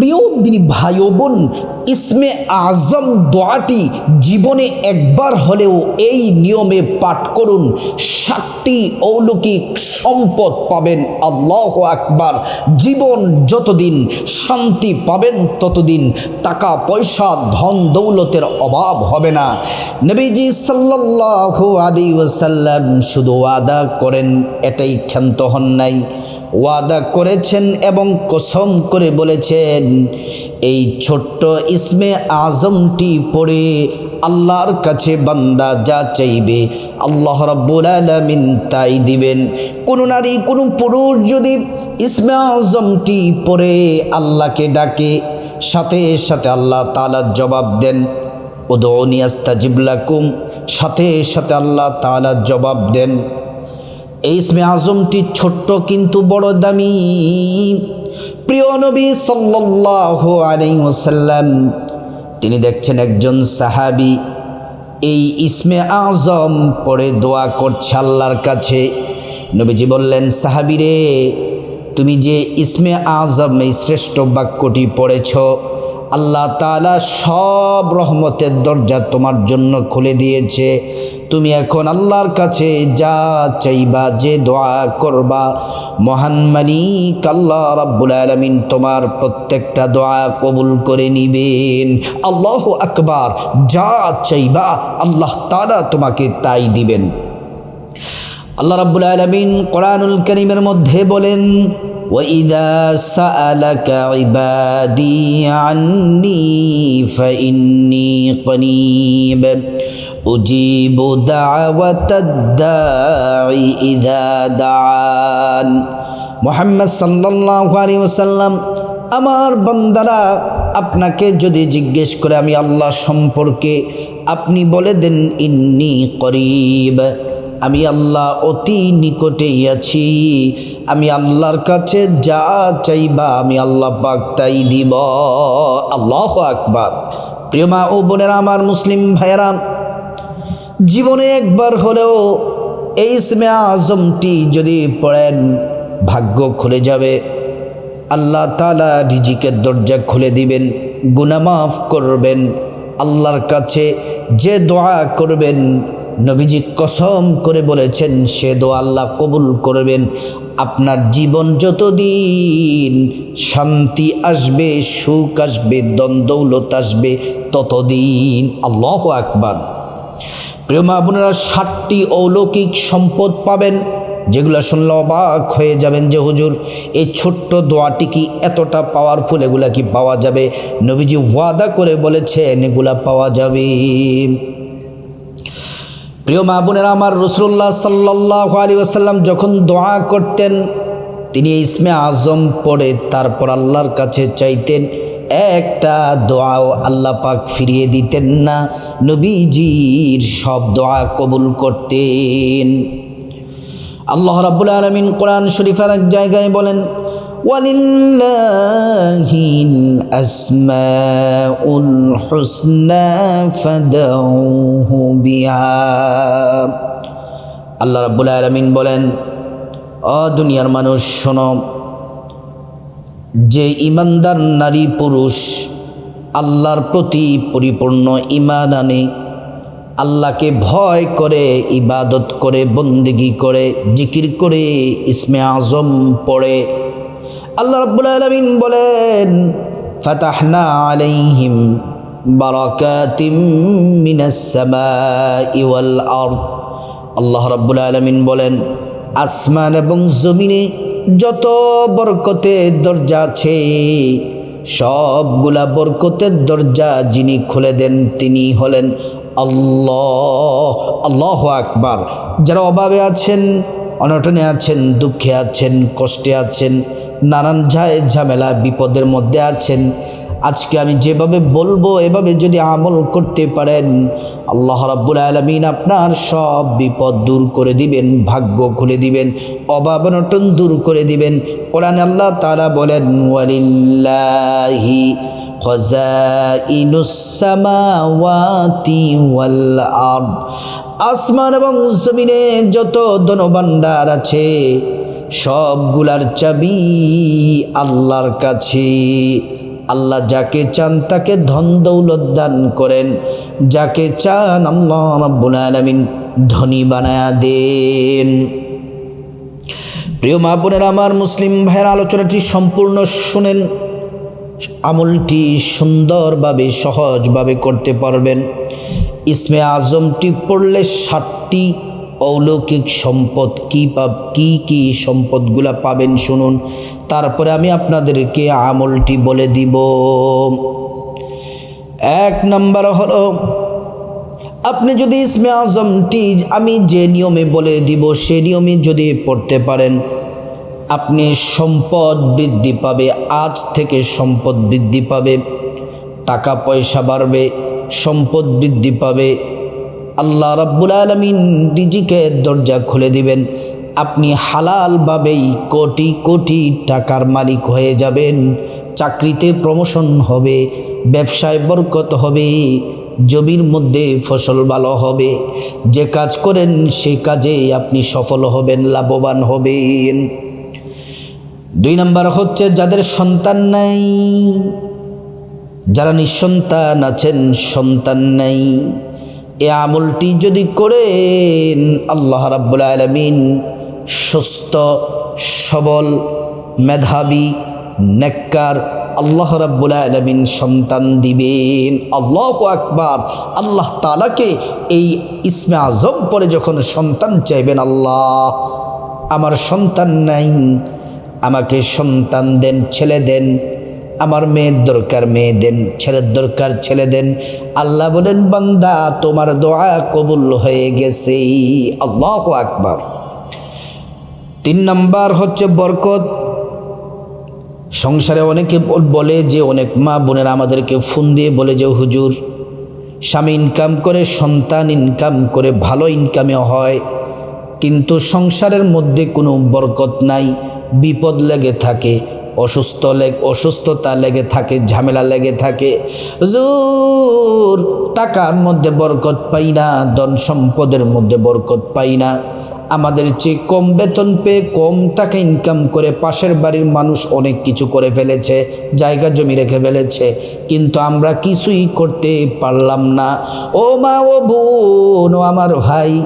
প্রিয় দিনী ভাই বোন ইসমে আজম দোয়াটি জীবনে একবার হলেও এই নিয়মে পাঠ করুন। সাতটি অলৌকিক সম্পদ পাবেন, আল্লাহ আকবার। জীবন যতদিন শান্তি পাবেন ততদিন টাকা, পয়সা, ধন, দৌলতের অভাব হবে না। নবীজি সাল্লাহ আলী ওসাল্লাম শুধু আদা করেন, এটাই ক্ষান্ত হন নাই। ওয়াদা করেছেন এবং কসম করে বলেছেন, এই ছোট্ট ইসমে আজমটি পড়ে আল্লাহর কাছে বান্দা যা চাইবে, আল্লাহ রাব্বুল আলামিন তাই দিবেন। কোনো নারী, কোনো পুরুষ যদি ইসমে আজমটি পড়ে আল্লাহকে ডাকে, সাথে সাথে আল্লাহ তাআলা জবাব দেন উদৌনি আস্তাজিব লাকুম। সাথে সাথে আল্লাহ তাআলা জবাব দেন এই ইসমে আজমটি ছোট্ট কিন্তু বড় দামি। প্রিয় নবী ওয়াসাল্লাম, তিনি দেখছেন একজন সাহাবী। এই ইসমে আজম পড়ে দোয়া করছে আল্লাহর কাছে। নবীজি বললেন, সাহাবী রে, তুমি যে ইসমে আজম এই শ্রেষ্ঠ বাক্যটি পড়েছ আল্লাহ তাআলা সব রহমতের দরজা তোমার জন্য খুলে দিয়েছে। তুমি এখন আল্লাহর কাছে যা চাইবা, যে দোয়া করবা, মহান মালিক আল্লাহ রাব্বুল আলামিন তোমার প্রত্যেকটা দোয়া কবুল করে নিবেন। আল্লাহ আকবার, যা চাইবা আল্লাহ তাআলা তোমাকে তাই দিবেন। আল্লাহ রাব্বুল আলামিন কোরআনুল কারীমের মধ্যে বলেন وإذا سألك عبادي عني فإني قريب أجيب دعوة الداعي إذا دعان মোহাম্মদ সাল্লাল্লাহু আলাইহি ওয়াসাল্লাম আমার বান্দারা আপনাকে যদি জিজ্ঞেস করে আমি আল্লাহ সম্পর্কে আপনি বলে দেন ইন্নি করিব আমি আল্লাহ অতি নিকটেই আছি। আমি আল্লাহর কাছে যা চাইবা আমি আল্লাহ পাক তাই দিব। আল্লাহ আকবার। প্রিয় মা ও বোনেরা, আমার মুসলিম ভাইয়েরা, জীবনে একবার হলেও এই ইসমে আজমটি যদি পড়েন, ভাগ্য খুলে যাবে। আল্লাহ তালা রিজিকের দরজা খুলে দিবেন গুনামাফ করবেন। আল্লাহর কাছে যে দোয়া করবেন নবীজি কসম করে বলেছেন, সে দোয়া আল্লাহ কবুল করবেন। আপনার জীবন যতদিন শান্তি আসবে, সুখ আসবে, দ্বন্দ্বৌলত আসবে, ততদিন আল্লাহ আকবার। প্রেমা আপনারা ষাটটি অলৌকিক সম্পদ পাবেন, যেগুলো শুনলে অবাক হয়ে যাবেন যে, হুজুর এই ছোট্ট দোয়াটি কি এতটা পাওয়ারফুল এগুলা কি পাওয়া যাবে? নবীজি ওয়াদা করে বলেছেন, এগুলা পাওয়া যাবে। প্রিয় মা বোনেরা, আমার রসুল্লাহ সাল্লাহ আলী আসাল্লাম যখন দোয়া করতেন, তিনি ইসমে আজম পড়ে, তারপর আল্লাহর কাছে চাইতেন, একটা দোয়াও আল্লাহ পাক ফিরিয়ে দিতেন না। নবীজির সব দোয়া কবুল করতেন। আল্লাহ রাব্বুল আলমিন কোরআন শরীফের এক জায়গায় বলেন ولله الأسماء الحسنى فدعوه بها আল্লাহ রাব্বুল আলমিন বলেন অ দুনিয়ার মানুষ শোনো যে ইমানদার নারী পুরুষ আল্লাহর প্রতি পরিপূর্ণ ইমান আনে আল্লাহকে ভয় করে ইবাদত করে বন্দিগি করে জিকির করে ইসমে আজম পড়ে আল্লাহ রাব্বুল আলামিন বলেন, ফাতাহনা আলাইহিম বারাকাতিম মিনাস সামাই ওয়াল আরদ। আল্লাহ রাব্বুল আলামিন বলেন, আসমান এবং জমিনে যত বরকতের দরজা আছে, সবগুলা বরকতের দরজা যিনি খুলে দেন তিনি হলেন আল্লাহ আল্লাহ আকবার। যারা অভাবে আছেন, অনটনে আছেন, দুঃখে আছেন, কষ্টে আছেন নানান ঝামেলা বিপদের মধ্যে আছেন। আজকে আমি যেভাবে বলব, এভাবে যদি আমল করতে পারেন, আল্লাহ রাব্বুল আলমিন আপনার সব বিপদ দূর করে দিবেন, ভাগ্য খুলে দিবেন, অভাব অনটন দূর করে দিবেন। কোরআন আল্লাহ তারা বলেন, ওয়ালিল্লাহি আসমান এবং জমিনে যত ধনভাণ্ডার আছে সবগুলার চাবি আল্লাহর কাছে। আল্লাহ যাকে চান তাকে ধন দৌলত দান করেন। যাকে চান আল্লাহ রাব্বুল আলামিন ধনী বানায়া দেন। প্রিয় মা বোনের, আমার মুসলিম ভাইয়ের আলোচনাটি সম্পূর্ণ শুনেন। আমলটি সুন্দরভাবে, সহজভাবে করতে পারবেন। ইসমে আজমটি পড়লে ষাটটি অলৌকিক সম্পদ কি পাব, কি কি সম্পদগুলা পাবেন শুনুন। তারপরে আমি আপনাদেরকে আমলটি বলে দিব। এক নম্বর হলো, আপনি যদি ইসমে আজমটি আমি যে নিয়মে বলে দিব, সে নিয়মে যদি পড়তে পারেন, আপনি সম্পদ বৃদ্ধি পাবে, আজ থেকে সম্পদ বৃদ্ধি পাবে, টাকা পয়সা বাড়বে, সম্পদ বৃদ্ধি পাবে আল্লাহ রাব্বুল আলমিন রিজিকের দরজা খুলে দিবেন। আপনি হালালভাবেই কোটি কোটি টাকার মালিক হয়ে যাবেন। চাকরিতে প্রমোশন হবে, ব্যবসায় বরকত হবে, জমির মধ্যে ফসল ভালো হবে। যে কাজ করেন সেই কাজে আপনি সফল হবেন, লাভবান হবেন। দুই নাম্বার হচ্ছে, যাদের সন্তান নাই, যারা নিঃসন্তান আছেন, সন্তান নাই। এ আমলটি যদি করেন, আল্লাহ রাব্বুল আলমিন সুস্থ, সবল, মেধাবী, নেককার আল্লাহ রাব্বুল আলমিন সন্তান দিবেন। আল্লাহ আকবার। আল্লাহ তালাকে এই ইসমে আজম পরে যখন সন্তান চাইবেন, আল্লাহ আমার সন্তান নাই, আমাকে সন্তান দেন, ছেলে দেন আমার মেয়ের দরকার মেয়ে দেন, ছেলের দরকার ছেলে দেন। আল্লাহ বলেন, বান্দা, তোমার দোয়া কবুল হয়ে গেছে। আল্লাহ আকবার। তিন নাম্বার হচ্ছে বরকত। সংসারে অনেকে বলে যে, অনেক মা বোনেরা আমাদেরকে ফোন দিয়ে বলে যে, হুজুর, স্বামী ইনকাম করে, সন্তান ইনকাম করে ভালো ইনকামে হয়, কিন্তু সংসারের মধ্যে কোনো বরকত নাই, বিপদ লেগে থাকে। অসুস্থ অসুস্থতা লেগে থাকে, ঝামেলা লেগে থাকে। জোর টাকার মধ্যে বরকত পাই না, ধন সম্পদের মধ্যে বরকত পাই না। আমাদের চেয়ে কম বেতন পেয়ে কম টাকা ইনকাম করে পাশের বাড়ির মানুষ অনেক কিছু করে ফেলেছে, জায়গা জমি রেখে ফেলেছে। কিন্তু আমরা কিছুই করতে পারলাম না। ও মা, ও বোন, ও আমার ভাই,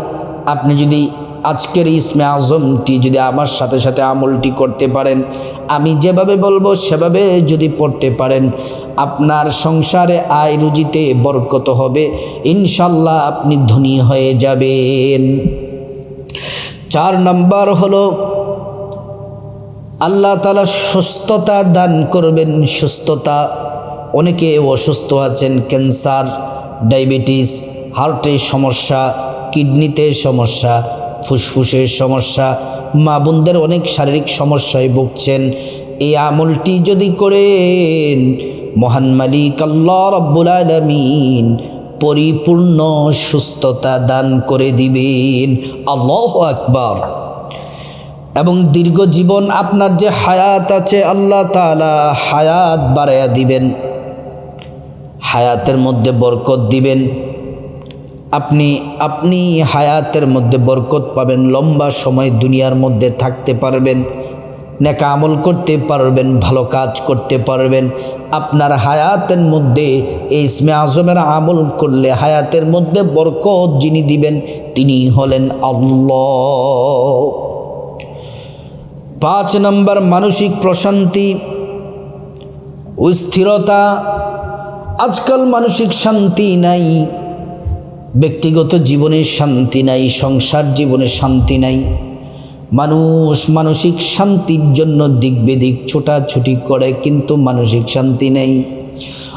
আপনি যদি আজকের ইসমে আজমটি যদি আমার সাথে সাথে আমলটি করতে পারেন, আমি যেভাবে বলব সেভাবে যদি পড়তে পারেন, আপনার সংসারে আয় রুজিতে বরকত হবে, ইনশাল্লাহ আপনি ধনী হয়ে যাবেন। চার নম্বর হলো, আল্লাহ তালা সুস্থতা দান করবেন সুস্থতা। অনেকে অসুস্থ আছেন, ক্যান্সার, ডায়াবেটিস, হার্টের সমস্যা, কিডনিতে সমস্যা। ফুসফুসের সমস্যা, মা বোনদের অনেক শারীরিক সমস্যায় ভুগছেন। এই আমলটি যদি করেন, মহান মালিক আল্লাহ রব্বুল আলমিন পরিপূর্ণ সুস্থতা দান করে দিবেন। আল্লাহ আকবার। এবং দীর্ঘ জীবন আপনার যে হায়াত আছে, আল্লাহ তালা হায়াত বাড়াইয়া দিবেন। হায়াতের মধ্যে বরকত দিবেন। আপনি আপনি হায়াতের মধ্যে বরকত পাবেন, লম্বা সময় দুনিয়ার মধ্যে থাকতে পারবেন, নেকা আমল করতে পারবেন, ভালো কাজ করতে পারবেন। আপনার হায়াতের মধ্যে, এই ইসমে আজমের আমল করলে হায়াতের মধ্যে বরকত যিনি দিবেন, তিনি হলেন আল্লাহ। পাঁচ নম্বর মানসিক প্রশান্তি স্থিরতা আজকাল মানসিক শান্তি নাই। ব্যক্তিগত জীবনে শান্তি নাই, সংসার জীবনে শান্তি নাই। মানুষ মানসিক শান্তির জন্য দিক বেদিক ছোটাছুটি করে, কিন্তু মানসিক শান্তি নেই।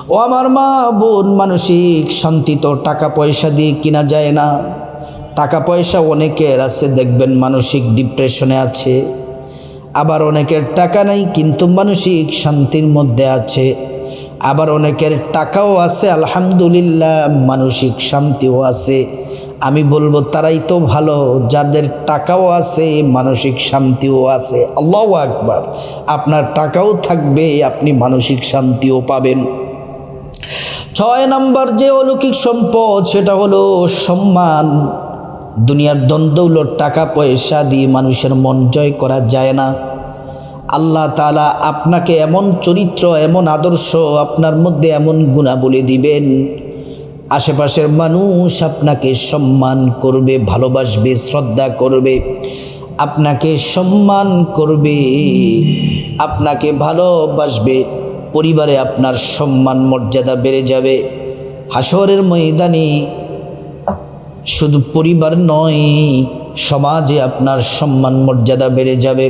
ও আমার মা বোন, মানসিক শান্তি তো টাকা পয়সা দিয়ে কিনা যায় না। টাকা পয়সা অনেকের আছে, দেখবেন মানসিক ডিপ্রেশনে আছে। আবার অনেকের টাকা নাই, কিন্তু মানসিক শান্তির মধ্যে আছে। আবার অনেকের টাকাও আছে, আলহামদুলিল্লাহ, মানসিক শান্তিও আছে। আমি বলব, তারাই তো ভালো, যাদের টাকাও আছে, মানসিক শান্তিও আছে। আল্লাহ আকবার। আপনার টাকাও থাকবে, আপনি মানসিক শান্তিও পাবেন। ছয় নম্বর যে অলৌকিক সম্পদ, সেটা হলো সম্মান। দুনিয়ার দ্বন্দ্বৌলর টাকা পয়সা দিয়ে মানুষের মন জয় করা যায় না। আল্লাহ তালা আপনাকে এমন চরিত্র, এমন আদর্শ আপনার মধ্যে এমন গুণাবলী দিবেন। আশেপাশের মানুষ আপনাকে সম্মান করবে, ভালোবাসবে, শ্রদ্ধা করবে, আপনাকে সম্মান করবে, আপনাকে ভালোবাসবে, পরিবারে আপনার সম্মান মর্যাদা বেড়ে যাবে। হাসরের ময়দানে শুধু পরিবার নয়, সমাজে আপনার সম্মান মর্যাদা বেড়ে যাবে।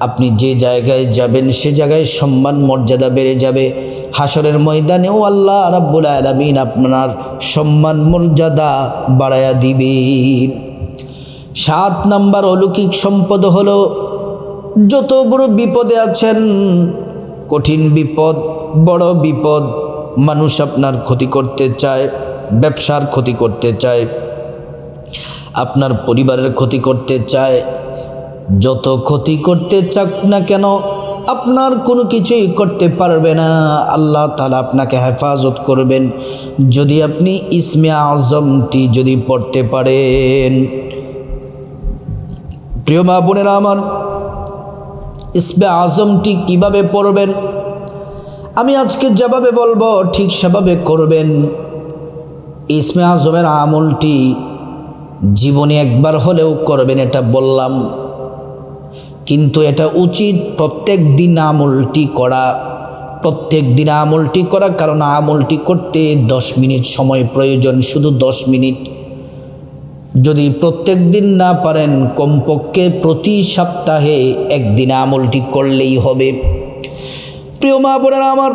আপনি যে জায়গায় যাবেন, সে জায়গায় সম্মান, মর্যাদা বেড়ে যাবে। হাসরের ময়দানেও আল্লাহ রাব্বুল আলামিন আপনার সম্মান, মর্যাদা বাড়ায়া দিবেন। সাত নাম্বার অলৌকিক সম্পদ হলো, যত বড় বিপদে আছেন, কঠিন বিপদ, বড় বিপদ, মানুষ আপনার ক্ষতি করতে চায়, ব্যবসার ক্ষতি করতে চায়, আপনার পরিবারের ক্ষতি করতে চায় যত ক্ষতি করতে চাক না কেন, আপনার কোনো কিছুই করতে পারবে না। আল্লাহ তালা আপনাকে হেফাজত করবেন। যদি আপনি ইসমে আজমটি যদি পড়তে পারেন। প্রিয় মা বোনেরা আমার, ইসমে আজমটি কীভাবে পড়বেন? আমি আজকে যেভাবে বলব, ঠিক সেভাবে করবেন। ইসমে আজমের আমলটি জীবনে একবার হলেও করবেন, এটা বললাম। কিন্তু এটা উচিত প্রত্যেক দিন আমলটি করা, প্রত্যেক দিন আমলটি করা, কারণ আমলটি করতে দশ মিনিট সময় প্রয়োজন, শুধু দশ মিনিট। যদি প্রত্যেক দিন না পারেন, কমপক্ষে প্রতি সপ্তাহে একদিন আমলটি করলেই হবে। প্রিয় মা বোনেরা আমার,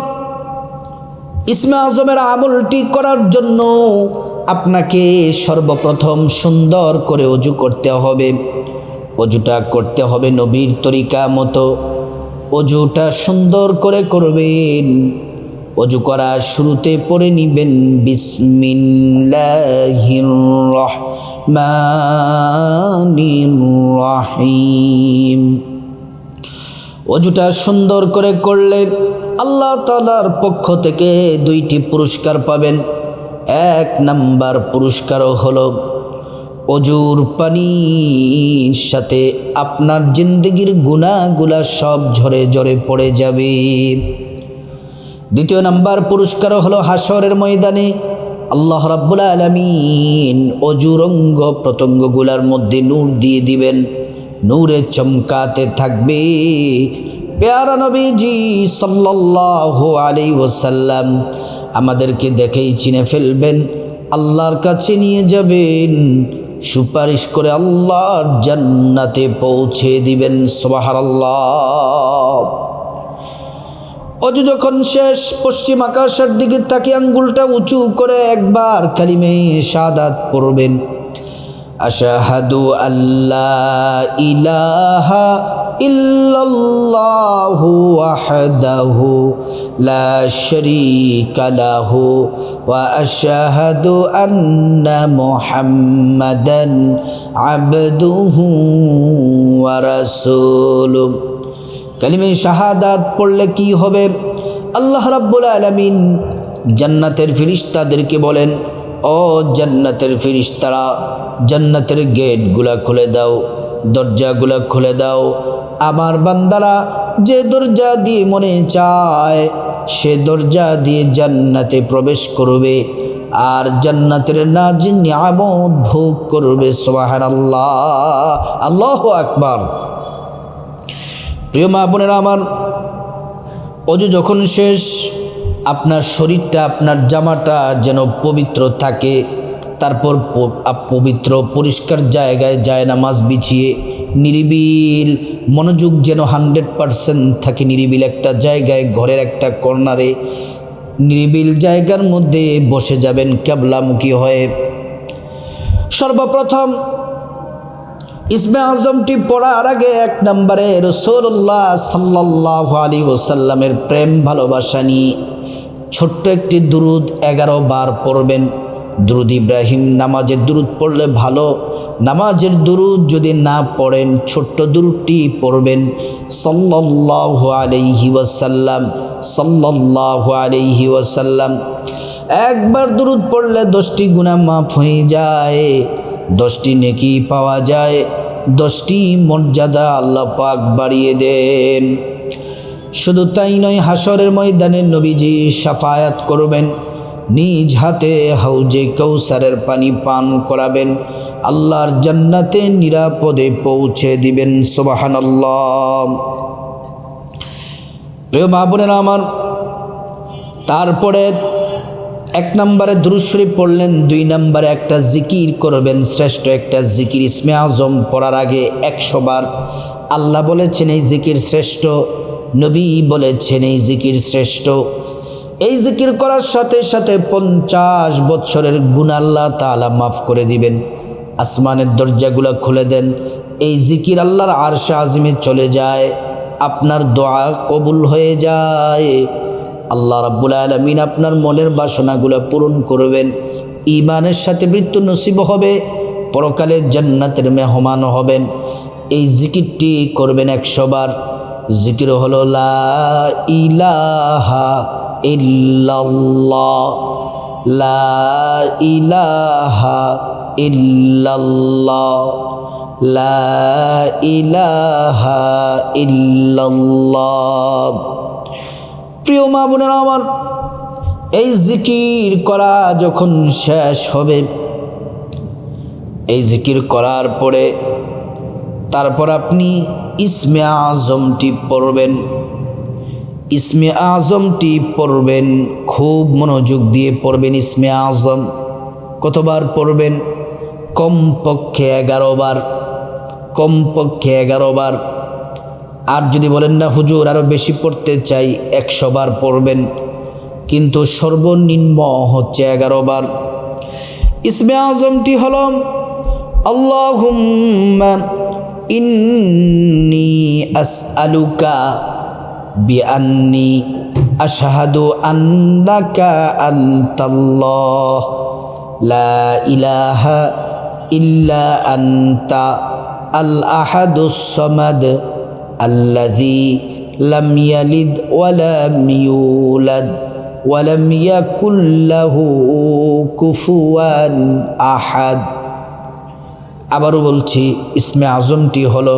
ইসমে আজমের আমলটি করার জন্য আপনাকে সর্বপ্রথম সুন্দর করে অজু করতে হবে। অজুটা করতে হবে নবীর তরিকা মতো। অজুটা সুন্দর করে করবেন। অজু করা শুরুতে পড়ে নিবেন, বিসমিল্লাহির রহমানির অজুটা সুন্দর করে করলে আল্লাহ তালার পক্ষ থেকে দুইটি পুরস্কার পাবেন। এক নাম্বার পুরস্কারও হলো অজুর পানির সাথে আপনার জিন্দগির গুণাগুলা সব ঝরে ঝরে পড়ে যাবে। দ্বিতীয় নাম্বার পুরস্কার হলো হাসরের ময়দানে। আল্লাহ রাব্বুল আলমিন অজুরঙ্গ প্রত্যঙ্গগুলার মধ্যে নূর দিয়ে দিবেন। নূরে চমকাতে থাকবে। পেয়ারা নবীজি সাল্লাল্লাহু আলাইহি ওয়াসাল্লাম আমাদেরকে দেখেই চিনে ফেলবেন। আল্লাহর কাছে নিয়ে যাবেন। সুপারিশ করে আল্লাহর জান্নাতে পৌঁছে দিবেন সোবাহার আল্লাহ অজু যখন শেষ, পশ্চিম আকাশের দিকে তাকে আঙ্গুলটা উঁচু করে একবার কালিমে সাদাত পড়বেন, আশাহাদু আল্লাহ ইলাহা ইল্লাল্লাহু ওয়াহদাহু লাহু ওয়া আশহাদু আন্না মুহাম্মাদান আবদুহু ওয়া রাসূলুহু। কালিমে শাহাদাত পড়লে কি হবে? আল্লাহ রাব্বুল আলামিন জান্নাতের ফিরিস্তাদেরকে বলেন, ও জান্নাতের ফিরিস্তারা, জান্নাতের গেটগুলা খুলে দাও, দরজাগুলা খুলে দাও। আমার বান্দারা যে দরজা দিয়ে মনে চায় সে দরজা দিয়ে জান্নাতে প্রবেশ করবে আর জান্নাতের নাজ নিয়ামত ভোগ করবে সোহান আল্লাহ আল্লাহ আকবার। প্রিয় মা বোনেরা আমার, অজু যখন শেষ, আপনার শরীরটা, আপনার জামাটা যেন পবিত্র থাকে, তারপর পবিত্র, পরিষ্কার জায়গায় যায় নামাজ বিছিয়ে, নিরিবিল মনোযোগ যেন হান্ড্রেড পারসেন্ট থাকে নিরিবিল একটা জায়গায়, ঘরের একটা কর্নারে। নিরিবিল জায়গার মধ্যে বসে যাবেন ক্যাবলামুখী হয়ে। সর্বপ্রথম ইসমে আজমটি পড়ার আগে এক নম্বরে রসুল্লাহ সাল্লাহ আলী ওসাল্লামের প্রেম, ভালোবাসা নিয়ে ছোট্ট একটি দুরুদ এগারো বার পড়বেন। দুরুদ ইব্রাহিম নামাজের দুরুদ পড়লে ভালো। নামাজের দুরুদ যদি না পড়েন, ছোট্ট দুরুদটি পড়বেন। সাল্লাহ আলাইহি ওয়াসাল্লাম সাল্লাহ আলাইহি ওয়াসাল্লাম। একবার দুরুদ পড়লে দশটি গুণা মাফ হয়ে যায়, দশটি নেকি পাওয়া যায়, দশটি মর্যাদা আল্লাহ পাক বাড়িয়ে দেন। শুধু তাই নয় হাসরের ময়দানে নবীজি সাফায়াত করবেন। নিজ হাতে হাউজে কৌসারের পানি পান করাবেন। আল্লাহর জান্নাতে নিরাপদে পৌঁছে দিবেন সোবাহান প্রিয় মা আমার, তারপরে এক নম্বরে দুরুশরী পড়লেন, দুই নম্বরে একটা জিকির করবেন, শ্রেষ্ঠ একটা জিকির ইসমে আজম পড়ার আগে একশোবার আল্লাহ বলেছেন, এই জিকির শ্রেষ্ঠ, নবী বলেছেন, এই জিকির শ্রেষ্ঠ। এই জিকির করার সাথে সাথে পঞ্চাশ বৎসরের গুণ আল্লাহ তালা মাফ করে দিবেন। আসমানের দরজাগুলো খুলে দেন। এই জিকির আল্লাহর আরশা আজিমে চলে যায়। আপনার দোয়া কবুল হয়ে যায়। আল্লাহ রাব্বুল আলমিন আপনার মনের বাসনাগুলো পূরণ করবেন। ইমানের সাথে মৃত্যু নসিব হবে। পরকালে জান্নাতের মেহমান হবেন। এই জিকিরটি করবেন একশোবার জিকির হলো লা ইলাহা লা ইলাহা লা ইলাহা প্রিয় মা বোনেরা আমার, এই জিকির করা যখন শেষ হবে, এই জিকির করার পরে তারপর আপনি ইসমে আজমটি পড়বেন। ইসমে আজমটি পড়বেন, খুব মনোযোগ দিয়ে পড়বেন ইসমে আজম। কতবার পড়বেন? কমপক্ষে এগারো বার কমপক্ষে এগারো বার আর যদি বলেন না, হুজুর আরও বেশি পড়তে চাই একশো বার পড়বেন। কিন্তু সর্বনিম্ন হচ্ছে এগারো বার ইসমে আজমটি হল, আল্লাহুম্মা ইন্নি আসআলুকা বিআন্নি আশহাদু আন্নাকা আনতাল্লাহ। লা ইলাহা ইল্লা আনতা আল আহাদুস সামাদ আল্লাযী লাম ইয়ালিদ ওয়া লাম ইউলাদ ওয়া ইয়াকুল লাহু কুফুয়ান আহাদ। আবারও বলছি, ইসমে আজমটি হলো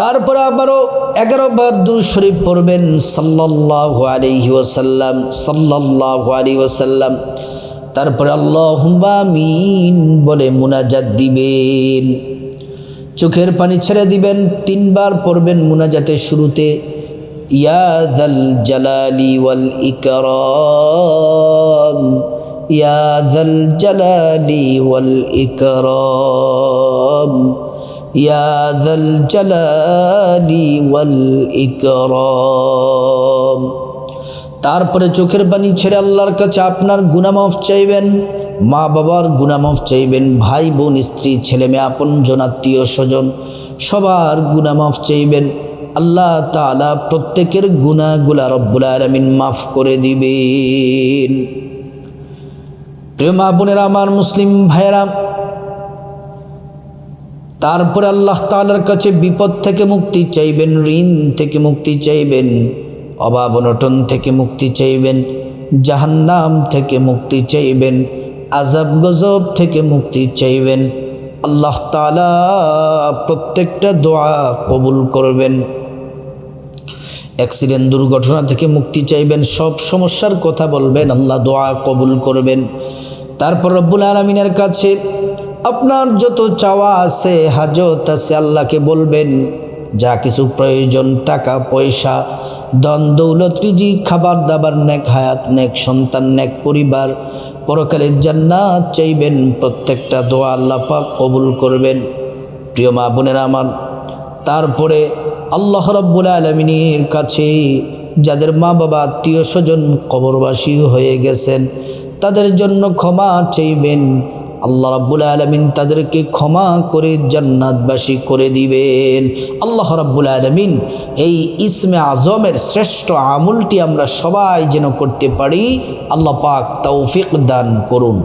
তারপরে আবারও এগারো বার শরীফ পড়বেন সাল্লাহ আলহি ওসাল্লাম সাল্লাহ আলী ওসাল্লাম তারপরে আল্লাহ মিন বলে মুনাজাত দিবেন। চোখের পানি ছেড়ে দিবেন, তিনবার পড়বেন মুনাজাতের শুরুতে, ইয়া দাল জালালি ওয়াল ইকরাম, ইয়া দাল জালালি ওয়াল ইকরাম। দাল জালালি ওয়াল ইকরাম। তারপরে চোখের পানি ছেড়ে আল্লাহর কাছে আপনার গুনামাফ চাইবেন মা বাবার গুনামাফ চাইবেন ভাই বোন স্ত্রী, ছেলে মেয়ে, আপন জনাত্মীয় স্বজন, সবার গুনামাফ চাইবেন। আল্লাহ তালা প্রত্যেকের গুণাগুলা রব্বুল আলমিন মাফ করে দিবেন। প্রিয় মা বোনের আমার মুসলিম ভাইয়েরা তারপরে আল্লাহ তালার কাছে বিপদ থেকে মুক্তি চাইবেন, ঋণ থেকে মুক্তি চাইবেন, অভাব অনটন থেকে মুক্তি চাইবেন, জাহান্নাম থেকে মুক্তি চাইবেন আজাব গজব থেকে মুক্তি চাইবেন। আল্লাহ তালা প্রত্যেকটা দোয়া কবুল করবেন। অ্যাক্সিডেন্ট দুর্ঘটনা থেকে মুক্তি চাইবেন, সব সমস্যার কথা বলবেন, আল্লাহ দোয়া কবুল করবেন। তারপর রব্বুল আলমিনের কাছে আপনার যত চাওয়া আছে, হাজত আছে, আল্লাহকে বলবেন, যা কিছু প্রয়োজন, টাকা, পয়সা দন দৌলত রিজি খাবার, দাবার, নেক হায়াত, নেক সন্তান, নেক পরিবার পরকালের জান্নাত চাইবেন, প্রত্যেকটা দোয়া আল্লাহ পাক কবুল করবেন। প্রিয় মা বোনেরা আমার, তারপরে আল্লাহ রব্বুল আলমিনের কাছে যাদের মা বাবা, আত্মীয় স্বজন কবরবাসী হয়ে গেছেন, তাদের জন্য ক্ষমা চাইবেন। আল্লাহ রাব্বুল আলমিন তাদেরকে ক্ষমা করে জান্নাতবাসী করে দিবেন। আল্লাহ রাব্বুল আলমিন এই ইসমে আজমের শ্রেষ্ঠ আমুলটি আমরা সবাই যেন করতে পারি। আল্লাহ পাক তৌফিক দান করুন।